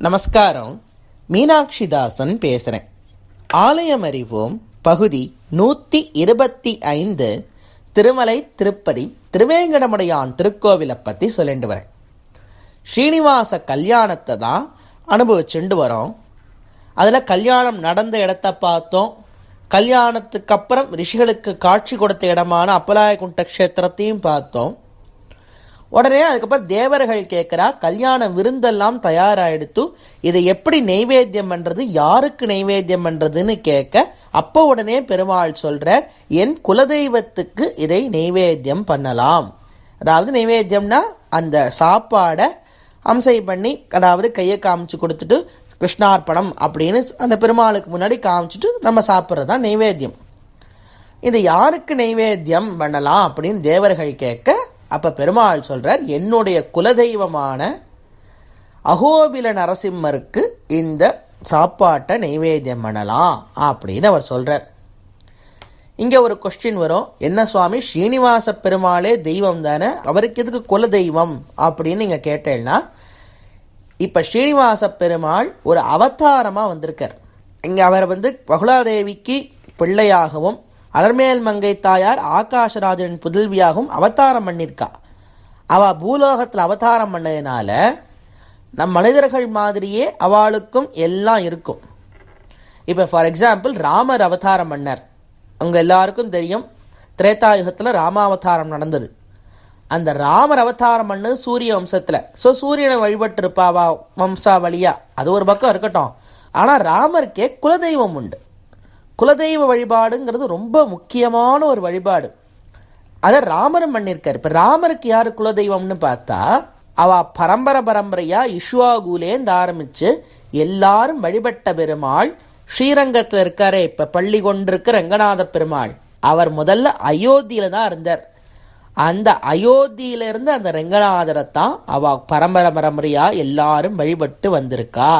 நமஸ்காரம். மீனாட்சி தாசன் பேசுகிறேன் ஆலயம் அறிவோம் பகுதி நூற்றி இருபத்தி ஐந்து திருமலை திருப்பதி திருவேங்கடமுடையான் திருக்கோவிலை பற்றி சொல்லிட்டு வரேன். ஸ்ரீனிவாச கல்யாணத்தை தான் அனுபவிச்சுண்டு வரோம். அதில் கல்யாணம் நடந்த இடத்த பார்த்தோம். கல்யாணத்துக்கு அப்புறம் ரிஷிகளுக்கு காட்சி கொடுத்த இடமான அப்பலாயகுண்ட க்ஷேத்திரத்தையும் பார்த்தோம். உடனே அதுக்கப்புறம் தேவர்கள் கேட்குறா கல்யாண விருந்தெல்லாம் தயாராகிடுத்து இதை எப்படி நெய்வேத்தியம் பண்ணுறது யாருக்கு நெய்வேத்தியம் பண்ணுறதுன்னு கேட்க அப்போ உடனே பெருமாள் சொல்கிறார் என் குலதெய்வத்துக்கு இதை நெய்வேத்தியம் பண்ணலாம். அதாவது நெய்வேத்தியம்னா அந்த சாப்பாடை அம்சை பண்ணி அதாவது கையை காமிச்சு கொடுத்துட்டு கிருஷ்ணார்ப்பணம் அப்படின்னு அந்த பெருமாளுக்கு முன்னாடி காமிச்சிட்டு நம்ம சாப்பிட்றது தான் நெய்வேத்தியம் இது யாருக்கு நெய்வேத்தியம் பண்ணலாம் அப்படின்னு தேவர்கள் கேட்க அப்போ பெருமாள் சொல்கிறார் என்னுடைய குலதெய்வமான அகோபில நரசிம்மருக்கு இந்த சாப்பாட்டை நைவேத்தியம் பண்ணலாம் அப்படின்னு அவர் சொல்கிறார் இங்கே ஒரு கொஸ்டின் வரும். என்ன சுவாமி ஸ்ரீனிவாச பெருமாளே தெய்வம் தானே அவருக்கு எதுக்கு குலதெய்வம்? அப்படின்னு நீங்கள் கேட்டேன்னா இப்போ ஸ்ரீனிவாச பெருமாள் ஒரு அவதாரமாக வந்திருக்கார். இங்கே அவர் வந்து பகுலாதேவிக்கு பிள்ளையாகவும் அலர்மேல் மங்கை தாயார் ஆகாஷராஜனின் புதல்வியாகவும் அவதாரம் பண்ணியிருக்கா அவள் பூலோகத்தில் அவதாரம் பண்ணதுனால நம் மனிதர்கள் மாதிரியே அவளுக்கும் எல்லாம் இருக்கும். இப்போ ஃபார் எக்ஸாம்பிள் ராமர் அவதாரம் பண்ணார். அவங்க எல்லாருக்கும் தெரியும் திரேதாயுகத்தில் ராமாவதாரம் நடந்தது. அந்த ராமர் அவதாரம் பண்ணது சூரிய வம்சத்தில். ஸோ சூரியனை வழிபட்டிருப்பாவா வம்சாவளியா? அது ஒரு பக்கம் இருக்கட்டும். ஆனால் ராமருக்கே குலதெய்வம் உண்டு. குலதெய்வ வழிபாடுங்கிறது ரொம்ப முக்கியமான ஒரு வழிபாடு. அதை ராமரும் பண்ணியிருக்காரு. இப்போ ராமருக்கு யார் குலதெய்வம்னு பார்த்தா அவ பரம்பரை பரம்பரையாக இஷ்வாகுலேந்து ஆரம்பித்து எல்லாரும் வழிபட்ட பெருமாள் ஸ்ரீரங்கத்தில் இருக்காரே இப்போ பள்ளி கொண்டிருக்க ரங்கநாத பெருமாள். அவர் முதல்ல அயோத்தியில் தான் இருந்தார். அந்த அயோத்தியிலிருந்து அந்த ரங்கநாதரை தான் அவ பரம்பரை பரம்பரையாக எல்லாரும் வழிபட்டு வந்திருக்கா.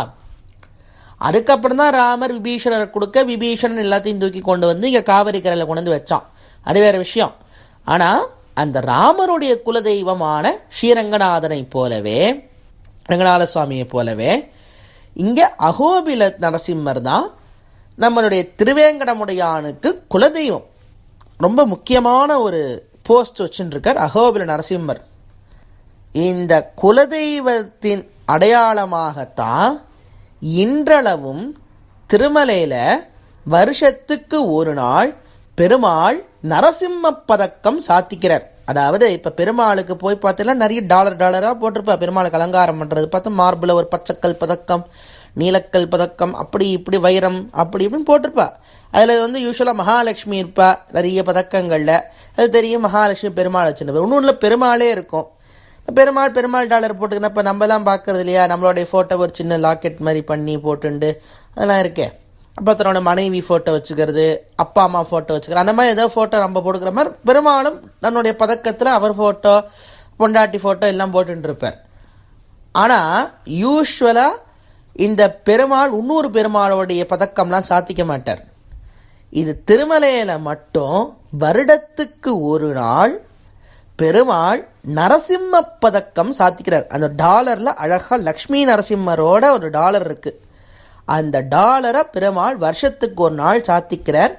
அதுக்கப்புறம் தான் ராமர் விபீஷணரை கொடுக்க விபீஷணன் எல்லாத்தையும் தூக்கி கொண்டு வந்து இங்கே காவிரி கரையில் கொண்டு வந்து வச்சான். அது வேறு விஷயம். ஆனால் அந்த ராமருடைய குலதெய்வமான ஸ்ரீரங்கநாதனை போலவே ரங்கநாத சுவாமியை போலவே இங்கே அகோபில நரசிம்மர் தான் நம்மளுடைய திருவேங்கடமுடையானுக்கு குலதெய்வம். ரொம்ப முக்கியமான ஒரு போஸ்ட் வச்சுருக்கார் அகோபில நரசிம்மர். இந்த குலதெய்வத்தின் அடையாளமாகத்தான் இன்றளவும் திருமலையில் வருஷத்துக்கு ஒரு நாள் பெருமாள் நரசிம்ம பதக்கம் சாத்திக்கிறார். அதாவது இப்போ பெருமாளுக்கு போய் பார்த்தீங்கன்னா நிறைய டாலர் டாலராக போட்டிருப்பா பெருமாளுக்கு அலங்காரம் பண்ணுறது பார்த்தா மார்பில் ஒரு பச்சைக்கல் பதக்கம் நீலக்கல் பதக்கம் அப்படி இப்படி வைரம் அப்படி இப்படின்னு போட்டிருப்பா அதில் வந்து யூஸ்வலாக மகாலட்சுமி இருப்பா நிறைய பதக்கங்களில். அது தெரியும் மகாலட்சுமி பெருமாள் வச்சுருப்பா ஒன்றும் பெருமாளே இருக்கும். பெருமாள் பெருமாள் டாலர் போட்டுக்கினா இப்போ நம்மலாம் பார்க்குறது இல்லையா? நம்மளுடைய ஃபோட்டோ ஒரு சின்ன லாக்கெட் மாதிரி பண்ணி போட்டுண்டு அதெல்லாம் இருக்கேன் அப்போ தன்னோட மனைவி ஃபோட்டோ வச்சுக்கிறது அப்பா அம்மா ஃபோட்டோ வச்சுக்கிறது. அந்த மாதிரி ஏதோ ஃபோட்டோ நம்ம போட்டுக்கிற மாதிரி பெருமாளும் தன்னுடைய பதக்கத்தில் அவர் ஃபோட்டோ பொண்டாட்டி ஃபோட்டோ எல்லாம் போட்டுட்டு இருப்பார். ஆனால் யூஸ்வலாக இந்த பெருமாள் இன்னொரு பெருமாளுடைய பதக்கம்லாம் சாத்திக்க மாட்டார். இது திருமலையில் மட்டும் வருடத்துக்கு ஒரு நாள் பெருமாள் நரசிம்ம பதக்கம் சாத்திக்கிறார். அந்த டாலரில் அழகாக லக்ஷ்மி நரசிம்மரோட ஒரு டாலர் இருக்குது அந்த டாலரை பெருமாள் வருஷத்துக்கு ஒரு நாள் சாத்திக்கிறார்.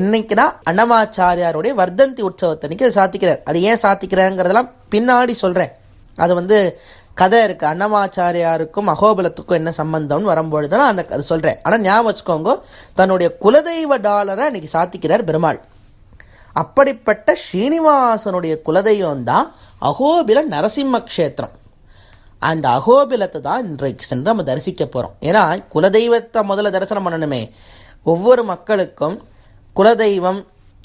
என்னைக்குன்னா அன்னமாச்சாரியாருடைய வர்தந்தி உற்சவத்தன்னைக்கு அதை சாத்திக்கிறார். அது ஏன் சாத்திக்கிறாருங்கிறதெல்லாம் பின்னாடி சொல்கிறேன் அது வந்து கதை இருக்குது அன்னமாச்சாரியாருக்கும் அகோபலத்துக்கும் என்ன சம்பந்தம்னு வரும்பொழுது தான் அந்த அது சொல்கிறேன் ஆனால் ஞாபகம் வச்சுக்கோங்க தன்னுடைய குலதெய்வ டாலரை அன்றைக்கி சாத்திக்கிறார் பெருமாள். அப்படிப்பட்ட ஸ்ரீனிவாசனுடைய குலதெய்வம் தான் அகோபில நரசிம்ம க்ஷேத்திரம். அந்த அகோபிலத்தை தான் இன்றைக்கு சென்று நம்ம தரிசிக்க போகிறோம் ஏன்னா குலதெய்வத்தை முதல்ல தரிசனம் பண்ணணுமே. ஒவ்வொரு மக்களுக்கும் குலதெய்வம்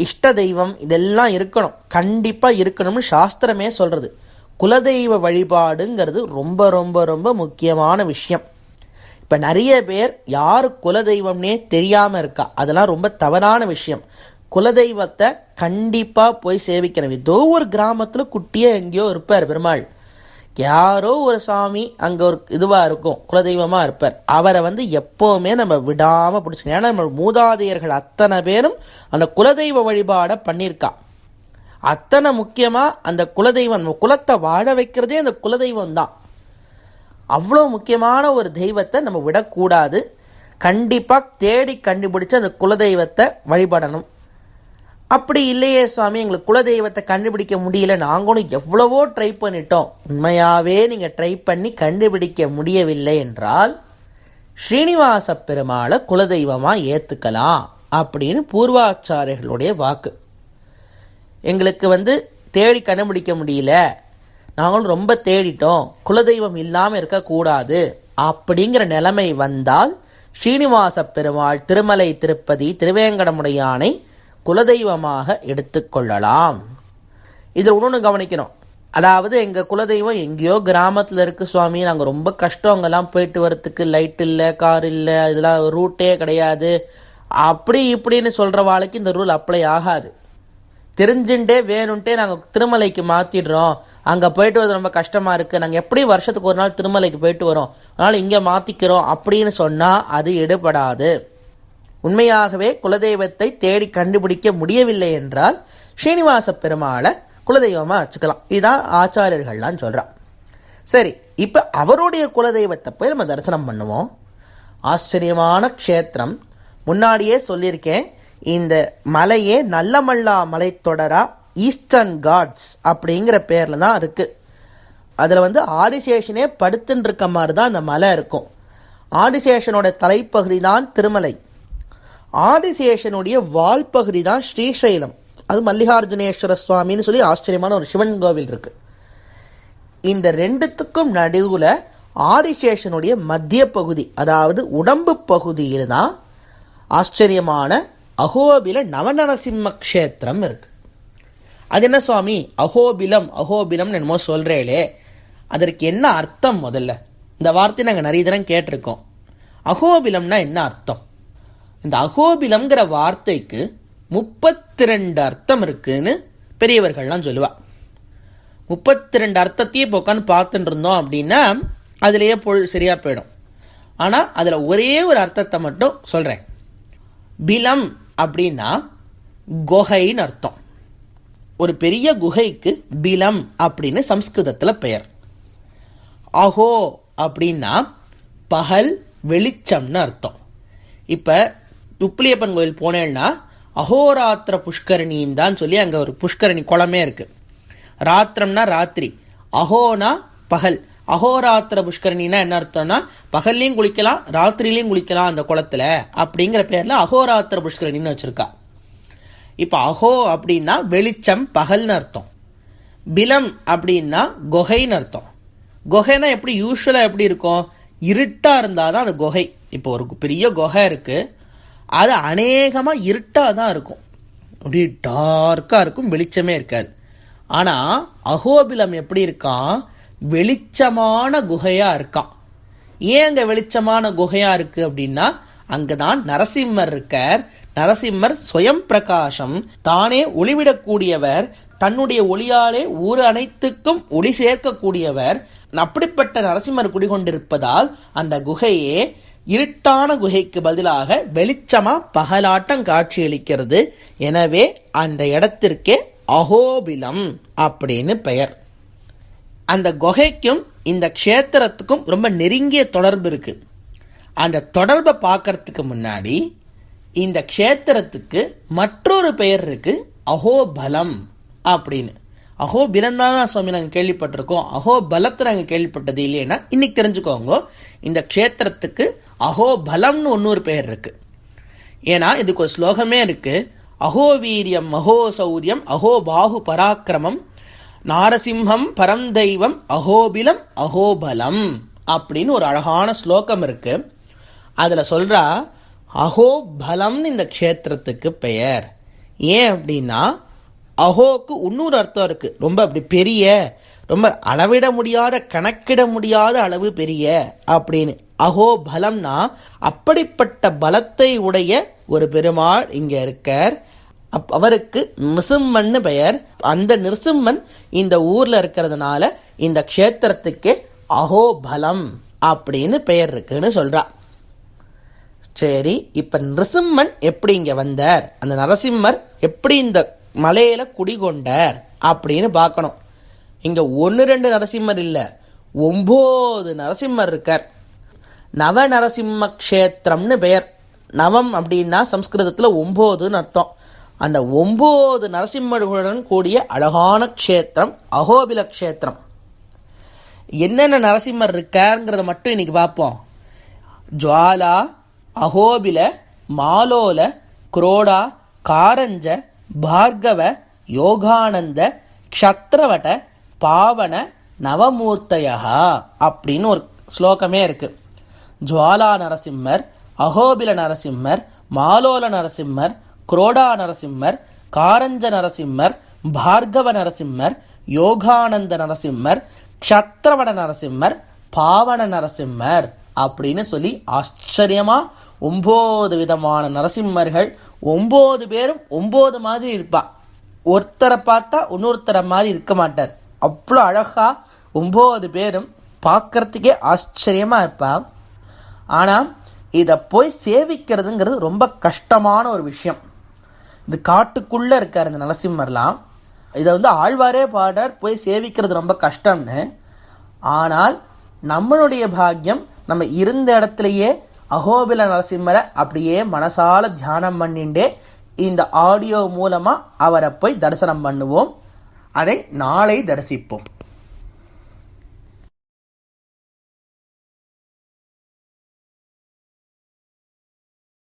இஷ்ட தெய்வம் இதெல்லாம் இருக்கணும். கண்டிப்பாக இருக்கணும்னு சாஸ்திரமே சொல்கிறது குலதெய்வ வழிபாடுங்கிறது ரொம்ப ரொம்ப ரொம்ப முக்கியமான விஷயம். இப்போ நிறைய பேர் யார் குலதெய்வம்னே தெரியாமல் இருக்கா? அதெல்லாம் ரொம்ப தவறான விஷயம். குலதெய்வத்தை கண்டிப்பாக போய் சேவிக்கணும். ஏதோ ஒரு கிராமத்தில் குட்டியே எங்கேயோ இருப்பார் பெருமாள். யாரோ ஒரு சாமி அங்கே ஒரு இதுவாக இருக்கும் குலதெய்வமாக இருப்பார். அவரை வந்து எப்போவுமே நம்ம விடாமல் பிடிச்சிக்கணும். ஏன்னா நம்ம மூதாதையர்கள் அத்தனை பேரும் அந்த குலதெய்வ வழிபாடை பண்ணியிருக்கா. அத்தனை முக்கியமாக அந்த குலதெய்வம் நம்ம குலத்தை வாழ வைக்கிறதே அந்த குலதெய்வம் தான். அவ்வளோ முக்கியமான ஒரு தெய்வத்தை நம்ம விடக்கூடாது. கண்டிப்பாக தேடி கண்டுபிடிச்சு அந்த குலதெய்வத்தை வழிபடணும். அப்படி இல்லையே சுவாமி எங்களுக்கு குலதெய்வத்தை கண்டுபிடிக்க முடியல. நாங்களும் எவ்வளவோ ட்ரை பண்ணிட்டோம். உண்மையாகவே நீங்கள் ட்ரை பண்ணி கண்டுபிடிக்க முடியவில்லை என்றால் ஸ்ரீனிவாச பெருமாளை குலதெய்வமாக ஏற்றுக்கலாம் அப்படின்னு பூர்வாச்சாரியர்களுடைய வாக்கு. எங்களுக்கு வந்து தேடி கண்டுபிடிக்க முடியல. நாங்களும் ரொம்ப தேடிட்டோம். குலதெய்வம் இல்லாமல் இருக்கக்கூடாது அப்படிங்கிற நிலைமை வந்தால் ஸ்ரீனிவாச பெருமாள் திருமலை திருப்பதி திருவேங்கடமுடையானை குலதெய்வமாக எடுத்துக்கொள்ளலாம் இதில் இன்னொன்று கவனிக்கணும். அதாவது எங்கள் குலதெய்வம் எங்கேயோ கிராமத்தில் இருக்கு சுவாமி. நாங்கள் ரொம்ப கஷ்டம் அங்கெல்லாம் போயிட்டு வரத்துக்கு லைட் இல்லை கார் இல்லை இதெல்லாம் ரூட்டே கிடையாது. அப்படி இப்படின்னு சொல்கிற வாழ்க்கை இந்த ரூல் அப்ளை ஆகாது. தெரிஞ்சுட்டே வேணும்ட்டே நாங்கள் திருமலைக்கு மாற்றிடுறோம் அங்கே போயிட்டு வரது ரொம்ப கஷ்டமாக இருக்குது நாங்கள் எப்படி வருஷத்துக்கு ஒரு நாள் திருமலைக்கு போயிட்டு வரோம்? அதனால் இங்கே மாற்றிக்கிறோம் அப்படின்னு சொன்னால் அது எடுபடாது. உண்மையாகவே குலதெய்வத்தை தேடி கண்டுபிடிக்க முடியவில்லை என்றால் ஸ்ரீனிவாச பெருமாளை குலதெய்வமாக வச்சுக்கலாம். இதுதான் ஆச்சாரியர்கள்லாம் சொல்கிறான் சரி இப்போ அவருடைய குலதெய்வத்தை போய் நம்ம தரிசனம் பண்ணுவோம். ஆச்சரியமான க்ஷேத்திரம். முன்னாடியே சொல்லியிருக்கேன் இந்த மலையே நல்லமல்லா மலைத்தொடரா ஈஸ்டர்ன் காட்ஸ் அப்படிங்கிற பேரில் தான் இருக்குது அதில் வந்து ஆதிசேஷனே படுத்துன்னு இருக்க மாதிரி தான் அந்த மலை இருக்கும். ஆதிசேஷனோட தலைப்பகுதி தான் திருமலை. ஆதிசேஷனுடைய வால் பகுதி தான் ஸ்ரீசைலம். அது மல்லிகார்ஜுனேஸ்வர சுவாமின்னு சொல்லி ஆச்சரியமான ஒரு சிவன் கோவில் இருக்கு. இந்த ரெண்டுத்துக்கும் நடுவில் ஆதிசேஷனுடைய மத்திய பகுதி அதாவது உடம்பு பகுதியில் தான் ஆச்சரியமான அகோபில நவநரசிம்ம க்ஷேத்திரம் இருக்கு. அது என்ன சுவாமி? அகோபிலம் அகோபிலம் என்னமோ சொல்கிறேளே அதற்கு என்ன அர்த்தம் முதல்ல? இந்த வார்த்தை நாங்கள் நிறைய தினம் கேட்டிருக்கோம். அகோபிலம்னா என்ன அர்த்தம்? இந்த அகோபிலம்ங்கிற வார்த்தைக்கு முப்பத்தி ரெண்டு அர்த்தம் இருக்குன்னு பெரியவர்கள்லாம் சொல்லுவா. முப்பத்தி ரெண்டு அர்த்தத்தையே இப்போ உட்காந்து பார்த்துட்டு இருந்தோம் அப்படின்னா அதுலேயே பொழுது சரியாக போயிடும். ஆனால் அதில் ஒரே ஒரு அர்த்தத்தை மட்டும் சொல்கிறேன் பிலம் அப்படின்னா குகைன்னு அர்த்தம். ஒரு பெரிய குகைக்கு பிலம் அப்படின்னு சம்ஸ்கிருதத்தில் பெயர். அஹோ அப்படின்னா பகல் வெளிச்சம்னு அர்த்தம். இப்போ உப்பிலியப்பன் கோயில் போனேன்னா அகோராத்திர புஷ்கரணின்னு தான் சொல்லி அங்கே ஒரு புஷ்கரணி குளமே இருக்குது ராத்திரம்னா ராத்திரி அகோனா பகல். அகோராத்திர புஷ்கரணினா என்ன அர்த்தம்னா பகல்லையும் குளிக்கலாம் ராத்திரிலையும் குளிக்கலாம் அந்த குளத்துல அப்படிங்கிற பேரில் அகோராத்திர புஷ்கரணின்னு வச்சுருக்கா. இப்போ அகோ அப்படின்னா வெளிச்சம் பகல்னு அர்த்தம். பிலம் அப்படின்னா குகைன்னு அர்த்தம். குகைனா எப்படி யூஸ்வலாக எப்படி இருக்கும்? இருட்டாக இருந்தால் தான் அது குகை. இப்போ ஒரு பெரிய குகை இருக்குது அது அநேகமாக இருட்டாக தான் இருக்கும். அப்படி டார்க்காக இருக்கும் வெளிச்சமே இருக்காது. ஆனால் அகோபிலம் எப்படி இருக்கான்? வெளிச்சமான குகையாக இருக்கான். ஏன் அங்கே வெளிச்சமான குகையாக இருக்குது அப்படின்னா அங்கே தான் நரசிம்மர் இருக்கார். நரசிம்மர் சுயம் பிரகாசம். தானே ஒளிவிடக்கூடியவர். தன்னுடைய ஒளியாலே ஊர் அனைத்துக்கும் ஒளி சேர்க்கக்கூடியவர். அப்படிப்பட்ட நரசிம்மர் குடிகொண்டிருப்பதால் அந்த குகையே இருட்டான குகைக்கு பதிலாக வெளிச்சமா பகலாட்டம் காட்சியளிக்கிறது. எனவே அந்த இடத்திற்கே அகோபிலம் அப்படின்னு பெயர். அந்த குகைக்கும் இந்த க்ஷேத்திரத்துக்கும் ரொம்ப நெருங்கிய தொடர்பு இருக்கு. அந்த தொடர்பை பார்க்கறதுக்கு முன்னாடி இந்த க்ஷேத்திரத்துக்கு மற்றொரு பெயர் இருக்கு அகோபலம் அப்படின்னு. அஹோ தான் சுவாமி நாங்கள் கேள்விப்பட்டிருக்கோம். அகோபலத்தை நாங்கள் கேள்விப்பட்டது இல்லைன்னா இன்னைக்கு தெரிஞ்சுக்கோங்க. இந்த க்ஷேத்திரத்துக்கு அகோபலம்னு ஒன்னொரு பேர் இருக்கு. ஏன்னா இதுக்கு ஒரு ஸ்லோகமே இருக்கு. அகோ வீரியம் அகோ சௌரியம் அகோ பாகு பராக்கிரமம் நாரசிம்ஹம் பரம் தெய்வம் அகோபிலம் அகோபலம் அப்படின்னு ஒரு அழகான ஸ்லோகம் இருக்கு. அதில் சொல்கிறா அகோபலம்னு இந்த க்ஷேத்திரத்துக்கு பெயர். ஏன் அப்படின்னா அஹோக்கு இன்னொரு அர்த்தம் இருக்குது ரொம்ப அப்படி பெரிய ரொம்ப அளவிட முடியாத கணக்கிட முடியாத அளவு பெரிய அப்படின்னு. அஹோ பலம்னா அப்படிப்பட்ட பலத்தை உடைய ஒரு பெருமாள் இங்கே இருக்கார். அப் அவருக்கு நிருசிம்மன்னு பெயர். அந்த நிருசிம்மன் இந்த ஊரில் இருக்கிறதுனால இந்த க்ஷேத்திரத்துக்கு அகோபலம் அப்படின்னு பெயர் இருக்குன்னு சொல்றா. சரி இப்போ நிருசிம்மன் எப்படி இங்கே வந்தார்? அந்த நரசிம்மர் எப்படி இந்த மலையில குடிகொண்டார் அப்படின்னு பார்க்கணும். இங்க ஒன்று ரெண்டு நரசிம்மர் இல்லை. ஒம்பது நரசிம்மர் இருக்கார். நவ நரசிம்ம க்ஷேத்திரம்னு பெயர். நவம் அப்படின்னா சம்ஸ்கிருதத்தில் ஒம்போதுன்னு அர்த்தம். அந்த ஒம்பது நரசிம்மர்களுடன் கூடிய அழகான க்ஷேத்திரம் அகோபில க்ஷேத்திரம். என்னென்ன நரசிம்மர் இருக்காருங்கிறத மட்டும் இன்னைக்கு பார்ப்போம். ஜுவாலா அகோபில மாலோல குரோடா காரஞ்ச பார்கவ யோகானந்த க்ஷத்ரவட பாவன நவமூர்த்தயா அப்படின்னு ஒரு ஸ்லோகமே இருக்கு. ஜுவாலா நரசிம்மர் அகோபில நரசிம்மர் மாலோல நரசிம்மர் குரோடா நரசிம்மர் காரஞ்ச நரசிம்மர் பார்கவ நரசிம்மர் யோகானந்த நரசிம்மர் க்ஷத்ரவட நரசிம்மர் பாவன நரசிம்மர் அப்படின்னு சொல்லி ஆச்சரியமா ஒம்பது விதமான நரசிம்மர்கள் ஒம்பது பேரும் ஒம்பது மாதிரி இருப்பா. ஒருத்தரை பார்த்தா இன்னொருத்தரை மாதிரி இருக்க மாட்டார். அவ்வளோ அழகாக ஒம்பது பேரும் பார்க்கறதுக்கே ஆச்சரியமாக இருப்பா. ஆனால் இதை போய் சேவிக்கிறதுங்கிறது ரொம்ப கஷ்டமான ஒரு விஷயம். இது காட்டுக்குள்ளே இருக்கார் இந்த நரசிம்மர்லாம். இதை வந்து ஆழ்வாரே பாடர் போய் சேவிக்கிறது ரொம்ப கஷ்டம்னு. ஆனால் நம்மளுடைய பாக்கியம் நம்ம இருந்த இடத்துலையே அகோபில நரசிம்மரை அப்படியே மனசால தியானம் பண்ணிண்டே இந்த ஆடியோ மூலமாக அவரை போய் தரிசனம் பண்ணுவோம். அதை நாளை தரிசிப்போம்.